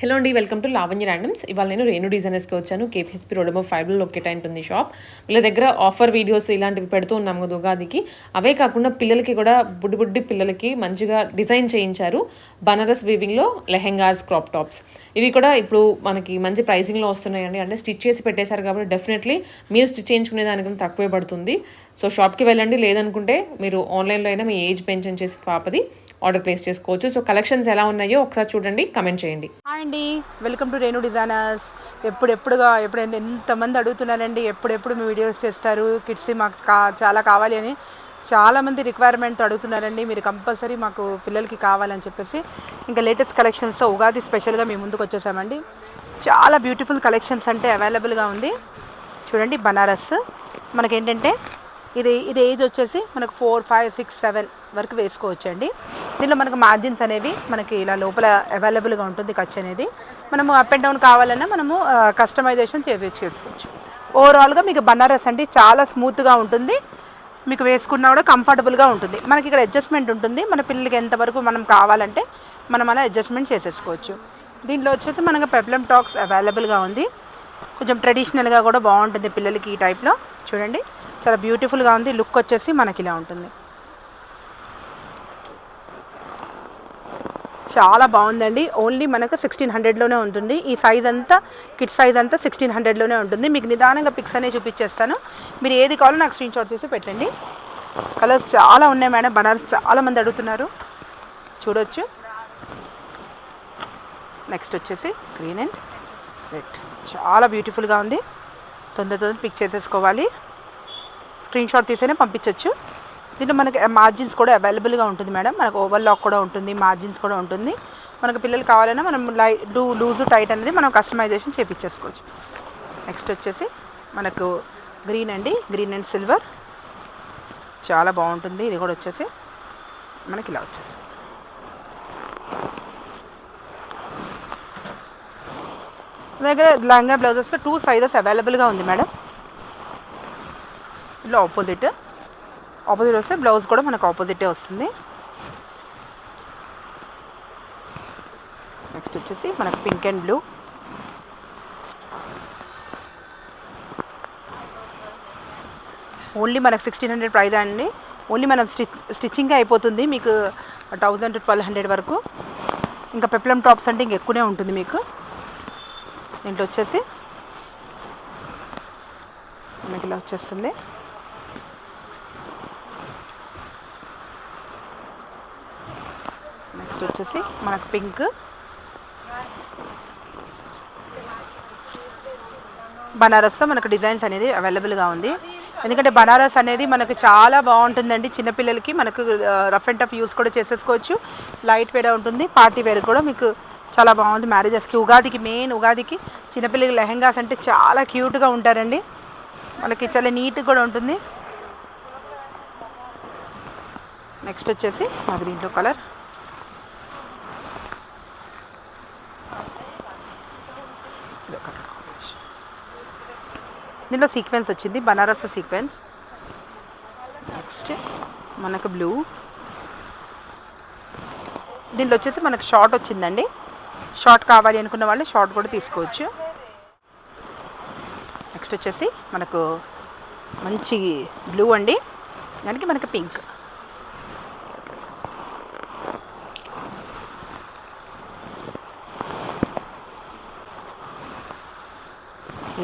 Hello అండి welcome to Lavanya randoms ఇవాళ నేను రేణు డిజైనర్స్కి వచ్చాను. కేపీహెచ్పి రోడ్ నెంబర్ ఫైవ్లో లొకేట్ ఉంటుంది షాప్ వీళ్ళ దగ్గర ఆఫర్ వీడియోస్ ఇలాంటివి పెడుతూ ఉన్నాం కదా ఉగాదికి. అవే కాకుండా పిల్లలకి కూడా బుడ్డి బుడ్డి పిల్లలకి మంచిగా డిజైన్ చేయించారు. బనారస్ వీవింగ్లో లెహెంగాస్ క్రాప్ టాప్స్ ఇవి కూడా ఇప్పుడు మనకి మంచి ప్రైసింగ్లో వస్తున్నాయండి. అంటే స్టిచ్ చేసి పెట్టేశారు కాబట్టి డెఫినెట్లీ మీరు స్టిచ్ చేయించుకునే దానికన్నా తక్కువే పడుతుంది. సో షాప్కి వెళ్ళండి. లేదనుకుంటే మీరు ఆన్లైన్లో అయినా మీ ఏజ్ పెన్షన్ చేసి పాపది. ఆర్డర్ ప్లేస్ చేసుకోవచ్చు. సో కలెక్షన్స్ ఎలా ఉన్నాయో ఒకసారి చూడండి కమెంట్ చేయండి. హాయ్ అండి. Welcome to Renu designers. ఎప్పుడెప్పుడుగా ఎప్పుడైనా ఎంతమంది అడుగుతున్నారండి ఎప్పుడెప్పుడు మీ వీడియోస్ చేస్తారు కిడ్స్ మాకు కా చాలా కావాలి అని చాలామంది రిక్వైర్మెంట్ అడుగుతున్నారండి. మీరు కంపల్సరీ మాకు పిల్లలకి కావాలని చెప్పేసి ఇంకా లేటెస్ట్ కలెక్షన్స్తో ఉగాది స్పెషల్గా మేము ముందుకు వచ్చేసామండి. చాలా బ్యూటిఫుల్ కలెక్షన్స్ అంటే అవైలబుల్గా ఉంది. చూడండి బనారస్. మనకేంటంటే ఇది ఇది ఏజ్ వచ్చేసి మనకు ఫోర్ ఫైవ్ సిక్స్ సెవెన్ వరకు వేసుకోవచ్చండి. దీనిలో మనకు మార్జిన్స్ అనేవి మనకి ఇలా లోపల అవైలబుల్గా ఉంటుంది ఖర్చు అనేది. మనము అప్ అండ్ డౌన్ కావాలన్నా మనము కస్టమైజేషన్ చేసుకోవచ్చు. ఓవరాల్గా మీకు బనారస్ అండి చాలా స్మూత్గా ఉంటుంది. మీకు వేసుకున్నా కూడా కంఫర్టబుల్గా ఉంటుంది. మనకి ఇక్కడ అడ్జస్ట్మెంట్ ఉంటుంది. మన పిల్లలకి ఎంతవరకు మనం కావాలంటే మనం అలా అడ్జస్ట్మెంట్ చేసేసుకోవచ్చు. దీంట్లో వచ్చేసి మనకు పెప్లం టాక్స్ అవైలబుల్గా ఉంది. కొంచెం ట్రెడిషనల్గా కూడా బాగుంటుంది పిల్లలకి ఈ టైప్లో చూడండి. చాలా బ్యూటిఫుల్గా ఉంది. లుక్ వచ్చేసి మనకి ఇలా ఉంటుంది. చాలా బాగుందండి. ఓన్లీ మనకు సిక్స్టీన్ హండ్రెడ్లోనే ఉంటుంది. ఈ సైజ్ అంతా కిట్ సైజ్ అంతా సిక్స్టీన్ హండ్రెడ్లోనే ఉంటుంది. మీకు నిదానంగా పిక్స్ అనేవి చూపించేస్తాను. మీరు ఏది కావాలో నాకు స్క్రీన్ షాట్ చేసి పెట్టండి. కలర్స్ చాలా ఉన్నాయి మేడం. బనారస్ చాలా మంది అడుగుతున్నారు. చూడొచ్చు. నెక్స్ట్ వచ్చేసి గ్రీన్ అండ్ రెడ్ చాలా బ్యూటిఫుల్గా ఉంది. తొందర తొందర పిక్ చేసేసుకోవాలి. స్క్రీన్ షాట్ తీసేనే పంపించవచ్చు దీంట్లో మనకి మార్జిన్స్ కూడా అవైలబుల్గా ఉంటుంది మేడం. మనకు ఓవర్ లాక్ కూడా ఉంటుంది మార్జిన్స్ కూడా ఉంటుంది. మనకు పిల్లలు కావాలన్నా మనం లై డూ లూజు టైట్ అనేది మనం కస్టమైజేషన్ చేపించేసుకోవచ్చు నెక్స్ట్ వచ్చేసి మనకు గ్రీన్ అండి. గ్రీన్ అండ్ సిల్వర్ చాలా బాగుంటుంది. ఇది కూడా వచ్చేసి మనకి ఇలా వచ్చేసి. దగ్గర లంగా బ్లౌజెస్లో టూ సైజెస్ అవైలబుల్గా ఉంది మేడం. ఇలా ఆపోజిట్ ఆపోజిట్ వస్తే బ్లౌజ్ కూడా మనకు ఆపోజిటే వస్తుంది. నెక్స్ట్ వచ్చేసి మనకు పింక్ అండ్ బ్లూ ఓన్లీ మనకు సిక్స్టీన్ హండ్రెడ్ ప్రైస్ అండి. ఓన్లీ మనం స్టిచ్ స్టిచ్చింగ్ అయిపోతుంది మీకు థౌజండ్ టు ట్వెల్వ్ హండ్రెడ్ వరకు. ఇంకా పెప్లం టాప్స్ అంటే ఇంక ఎక్కువనే ఉంటుంది మీకు. దీంట్లో వచ్చేసి మనకి ఇలా వచ్చేస్తుంది. నెక్స్ట్ వచ్చేసి మనకు పింక్. బనారస్లో మనకు డిజైన్స్ అనేది అవైలబుల్గా ఉంది. ఎందుకంటే బనారస్ అనేది మనకు చాలా బాగుంటుందండి. చిన్నపిల్లలకి మనకు రఫ్ అండ్ టఫ్ యూస్ కూడా చేసేసుకోవచ్చు. లైట్ వేర్ ఉంటుంది. పార్టీ వేర్ కూడా మీకు చాలా బాగుంది మ్యారేజెస్కి. ఉగాదికి మెయిన్ ఉగాదికి చిన్నపిల్లలకి లెహెంగాస్ అంటే చాలా క్యూట్గా ఉంటారండి. మనకి చాలా నీట్గా కూడా ఉంటుంది. నెక్స్ట్ వచ్చేసి మా దీంట్లో కలర్. దీనిలో సీక్వెన్స్ వచ్చింది బనారస్ సీక్వెన్స్. నెక్స్ట్ మనకు బ్లూ దీనిలో వచ్చేసి మనకు షార్ట్ వచ్చిందండి. షార్ట్ కావాలి అనుకున్న వాళ్ళు షార్ట్ కూడా తీసుకోవచ్చు. నెక్స్ట్ వచ్చేసి మనకు మంచి బ్లూ అండి. దానికి మనకి పింక్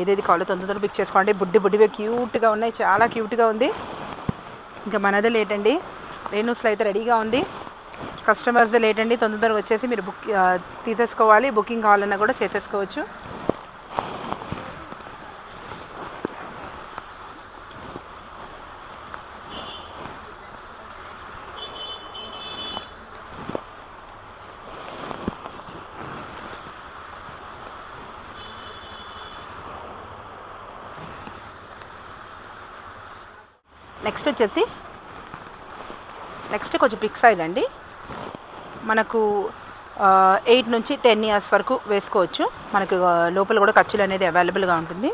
ఏదేది కావాలో తొందర తొందర పిక్ చేసుకోండి. బుడ్డి బుడ్డివే క్యూట్గా ఉన్నాయి. చాలా క్యూట్గా ఉంది. ఇంకా మనదే లేట్ అండి. రేణుస్లో అయితే రెడీగా ఉంది. కస్టమర్స్దే లేట్ అండి. తొందర తొందర వచ్చేసి మీరు బుక్ తీసేసుకోవాలి. బుకింగ్ కావాలన్నా కూడా చేసేసుకోవచ్చు. నెక్స్ట్ వచ్చేసి నెక్స్ట్ కొంచెం బిగ్ సైజ్ అండి. మనకు ఎయిట్ నుంచి టెన్ ఇయర్స్ వరకు వేసుకోవచ్చు. మనకు లోపల కూడా ఖర్చులు అనేది అవైలబుల్గా ఉంటుంది.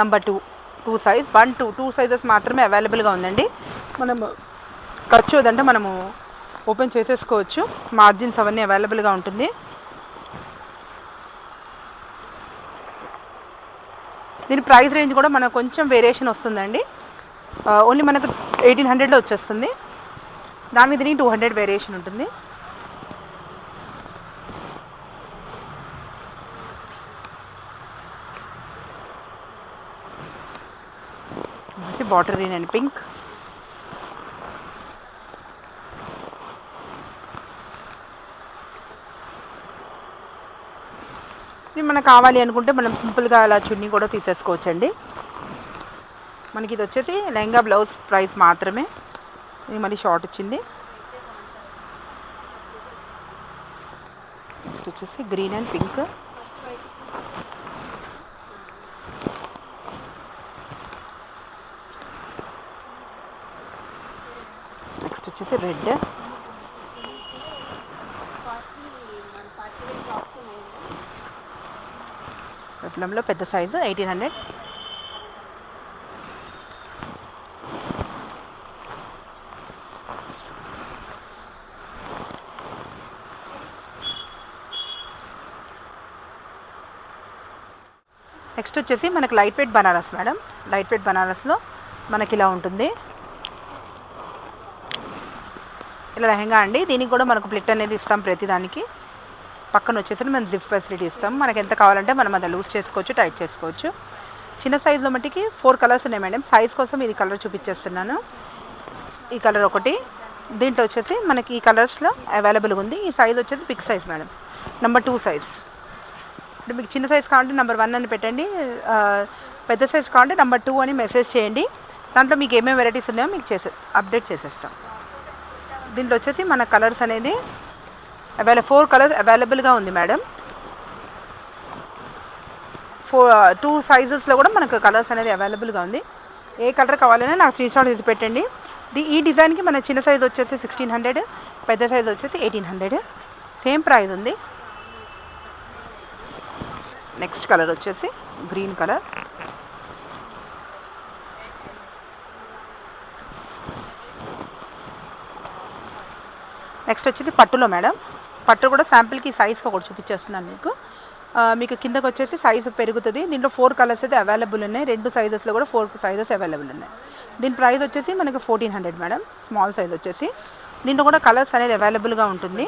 Number two two size one two two sizes మాత్రమే అవైలబుల్గా ఉందండి. మనము ఖర్చు ఏదంటే మనము ఓపెన్ చేసేసుకోవచ్చు. మార్జిన్స్ అవన్నీ అవైలబుల్గా ఉంటుంది. దీని ప్రైస్ రేంజ్ కూడా మనకు కొంచెం వేరియేషన్ వస్తుందండి. ఓన్లీ మనకు ఎయిటీన్ హండ్రెడ్లో వచ్చేస్తుంది. దాని మీద టూ హండ్రెడ్ వేరియేషన్ ఉంటుంది. బాటర్ దీని అండి పింక్ ఇది మనకు కావాలి అనుకుంటే మనం సింపుల్గా అలా చున్నీ కూడా తీసేసుకోవచ్చండి. మనకి ఇది వచ్చేసి లెహంగా బ్లౌజ్ ప్రైస్ మాత్రమే. ఇది మళ్ళీ షార్ట్ వచ్చింది. వచ్చేసి గ్రీన్ అండ్ పింక్. నెక్స్ట్ వచ్చేసి రెడ్. విప్లంలో పెద్ద సైజు ఎయిటీన్ హండ్రెడ్. నెక్స్ట్ వచ్చేసి మనకు light weight Banaras madam. Light weight బనారస్లో మనకి ఇలా ఉంటుంది. ఇలా లెహంగా అండి. దీనికి కూడా మనకు ప్లిట్ అనేది ఇస్తాం ప్రతిదానికి. పక్కన వచ్చేసి మనం జిప్ ఫెసిలిటీ ఇస్తాం. మనకి ఎంత కావాలంటే మనం అది లూజ్ చేసుకోవచ్చు టైట్ చేసుకోవచ్చు. చిన్న సైజులో మట్టికి ఫోర్ కలర్స్ ఉన్నాయి మేడం సైజ్ కోసం ఇది కలర్ చూపించేస్తున్నాను. ఈ కలర్ ఒకటి. దీంట్లో వచ్చేసి మనకి ఈ కలర్స్లో అవైలబుల్గా ఉంది. ఈ సైజ్ వచ్చేసి big size madam number two size ఇప్పుడు మీకు చిన్న సైజ్ కావాలంటే నెంబర్ వన్ అని పెట్టండి. పెద్ద సైజ్ కావాలంటే నెంబర్ టూ అని మెసేజ్ చేయండి. దాంట్లో మీకు ఏమేమి వెరైటీస్ ఉన్నాయో మీకు చేసే అప్డేట్ చేసేస్తాం. దీంట్లో వచ్చేసి మన కలర్స్ అనేది అవైల ఫోర్ కలర్స్ అవైలబుల్గా ఉంది మేడం ఫోర్ టూ సైజెస్లో కూడా మనకు కలర్స్ అనేది అవైలబుల్గా ఉంది. ఏ కలర్ కావాలన్నా నాకు స్క్రీన్ షాట్ తీసి పెట్టండి. ది- ఈ డిజైన్కి మన చిన్న సైజ్ వచ్చేసి సిక్స్టీన్ హండ్రెడ్ పెద్ద సైజ్ వచ్చేసి ఎయిటీన్ హండ్రెడ్ సేమ్ ప్రైస్ ఉంది. నెక్స్ట్ కలర్ వచ్చేసి గ్రీన్ కలర్ నెక్స్ట్ వచ్చేసి పట్టులో మేడం. పట్టు కూడా శాంపిల్కి సైజ్కి ఒకటి చూపించేస్తున్నాను మీకు. మీకు కిందకు వచ్చేసి సైజు పెరుగుతుంది. దీంట్లో ఫోర్ కలర్స్ అయితే అవైలబుల్ ఉన్నాయి. రెండు సైజెస్లో కూడా ఫోర్ సైజెస్ అవైలబుల్ ఉన్నాయి. దీని ప్రైస్ వచ్చేసి మనకి fourteen hundred madam. Small size వచ్చేసి. దీంట్లో కూడా కలర్స్ అనేది అవైలబుల్గా ఉంటుంది.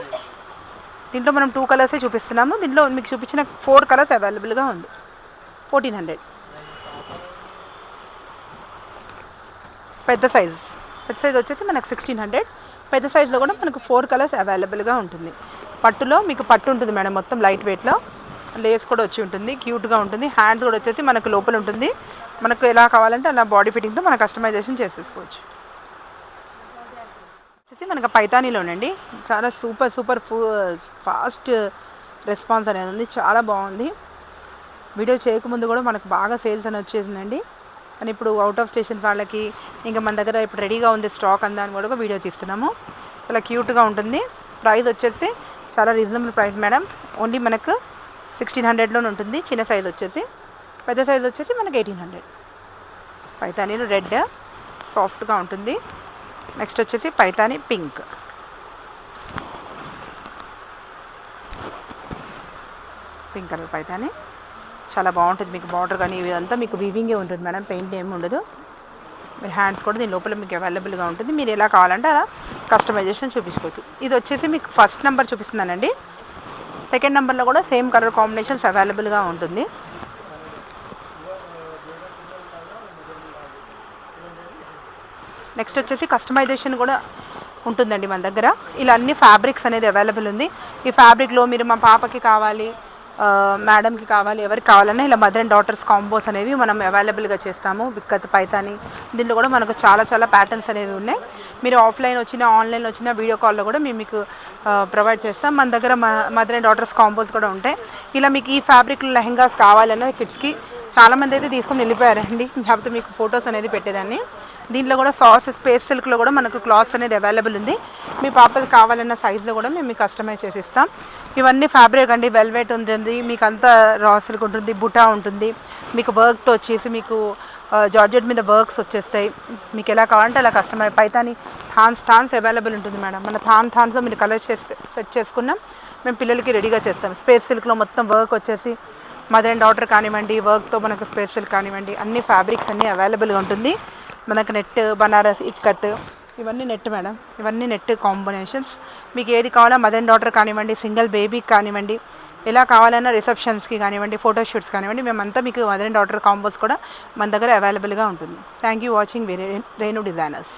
దీంట్లో మనం టూ కలర్సే చూపిస్తున్నాము. దీంట్లో మీకు చూపించిన ఫోర్ కలర్స్ అవైలబుల్గా ఉంది. ఫోర్టీన్ హండ్రెడ్ పెద్ద సైజ్ పెద్ద సైజ్ వచ్చేసి మనకు సిక్స్టీన్ హండ్రెడ్ పెద్ద సైజులో కూడా మనకు ఫోర్ కలర్స్ అవైలబుల్గా ఉంటుంది. పట్టులో మీకు పట్టు ఉంటుంది మేడం మొత్తం లైట్ వెయిట్లో. లేస్ కూడా వచ్చి ఉంటుంది క్యూట్గా ఉంటుంది. హ్యాండ్స్ కూడా వచ్చేసి మనకు లోపల ఉంటుంది. మనకు ఎలా కావాలంటే అలా బాడీ ఫిట్టింగ్తో మన కస్టమైజేషన్ చేసేసుకోవచ్చు. వచ్చేసి మనకు పైతానీలోనండి. చాలా సూపర్ సూపర్ ఫూ ఫాస్ట్ రెస్పాన్స్ అనేది ఉంది. చాలా బాగుంది. వీడియో చేయకముందు కూడా మనకు బాగా సేల్స్ అని వచ్చేసిందండి. అని ఇప్పుడు అవుట్ ఆఫ్ స్టేషన్ వాళ్ళకి ఇంకా మన దగ్గర ఇప్పుడు రెడీగా ఉంది స్టాక్ అందాన్ని కూడా ఒక వీడియో తీస్తున్నాము చాలా క్యూట్గా ఉంటుంది. ప్రైస్ వచ్చేసి చాలా రీజనబుల్ ప్రైస్ మేడం ఓన్లీ మనకు సిక్స్టీన్ హండ్రెడ్లోనే ఉంటుంది. చిన్న సైజ్ వచ్చేసి. పెద్ద సైజ్ వచ్చేసి మనకు ఎయిటీన్ హండ్రెడ్ పైతానీలు రెడ్ సాఫ్ట్గా ఉంటుంది. నెక్స్ట్ వచ్చేసి Paithani pink pink colour Paithani. చాలా బాగుంటుంది మీకు బార్డర్ కానీ ఇదంతా మీకు వీవింగే ఉంటుంది మేడం పెయింట్ ఏమి ఉండదు. మీరు హ్యాండ్స్ కూడా దీని లోపల మీకు అవైలబుల్గా ఉంటుంది. మీరు ఎలా కావాలంటే అలా కస్టమైజేషన్ చూపించుకోవచ్చు. ఇది వచ్చేసి మీకు ఫస్ట్ నెంబర్ చూపిస్తున్నానండి. సెకండ్ నెంబర్లో కూడా సేమ్ కలర్ కాంబినేషన్స్ అవైలబుల్గా ఉంటుంది. నెక్స్ట్ వచ్చేసి కస్టమైజేషన్ కూడా ఉంటుందండి మన దగ్గర. ఇలా అన్ని ఫ్యాబ్రిక్స్ అనేది అవైలబుల్ ఉంది. ఈ ఫ్యాబ్రిక్లో మీరు మా పాపకి కావాలి మేడంకి కావాలి ఎవరికి కావాలన్నా ఇలా మదర్ అండ్ డాటర్స్ కాంబోస్ అనేవి మనం అవైలబుల్గా చేస్తాము. విక్కత్ పైతాని దీంట్లో కూడా మనకు చాలా చాలా ప్యాటర్న్స్ అనేవి ఉన్నాయి. మీరు ఆఫ్లైన్ వచ్చినా ఆన్లైన్ వచ్చినా వీడియో కాల్లో కూడా మేము మీకు ప్రొవైడ్ చేస్తాం. మన దగ్గర మదర్ అండ్ డాటర్స్ కాంబోస్ కూడా ఉంటాయి. ఇలా మీకు ఈ ఫ్యాబ్రిక్ లెహంగాస్ కావాలన్నా కిడ్స్కి చాలామంది అయితే తీసుకొని వెళ్ళిపోయారండి. లేకపోతే మీకు ఫొటోస్ అనేది పెట్టేదాన్ని. దీంట్లో కూడా సాఫ్ట్ స్పేస్ సిల్క్లో కూడా మనకు క్లాత్స్ అనేది అవైలబుల్ ఉంది. మీ పాపకి కావాలన్న సైజులో కూడా మేము మీకు కస్టమైజ్ చేసి ఇస్తాం ఇవన్నీ ఫ్యాబ్రిక్ అండి. వెల్వెట్ ఉంటుంది. మీకు అంతా రా సిల్క్ ఉంటుంది. బుటా ఉంటుంది. మీకు వర్క్తో వచ్చేసి మీకు జార్జెట్ మీద వర్క్స్ వచ్చేస్తాయి. మీకు ఎలా కావాలంటే అలా కస్టమర్ పైతాని థాన్స్ థాన్స్ అవైలబుల్ ఉంటుంది మేడం. మన థాన్ థాన్స్లో మీరు కలర్ చేస్తే సెట్ చేసుకున్నాం. మేము పిల్లలకి రెడీగా చేస్తాం. స్పేస్ సిల్క్లో మొత్తం వర్క్ వచ్చేసి మదర్ అండ్ డాటర్ కానివ్వండి వర్క్తో మనకు స్పెషల్ కానివ్వండి అన్ని ఫ్యాబ్రిక్స్ అన్నీ అవైలబుల్గా ఉంటుంది. మనకు నెట్ బనారస్ ఇక్కత్ ఇవన్నీ నెట్ మేడం. ఇవన్నీ నెట్ కాంబినేషన్స్. మీకు ఏది కావాలో మదర్ అండ్ డాటర్ కానివ్వండి సింగిల్ బేబీకి కానివ్వండి ఎలా కావాలన్నా రిసెప్షన్స్కి కానివ్వండి ఫోటోషూట్స్ కానివ్వండి మేమంతా మీకు మదర్ అండ్ డాటర్ కాంబోస్ కూడా మన దగ్గర అవైలబుల్గా ఉంటుంది. Thank you watching Renu designers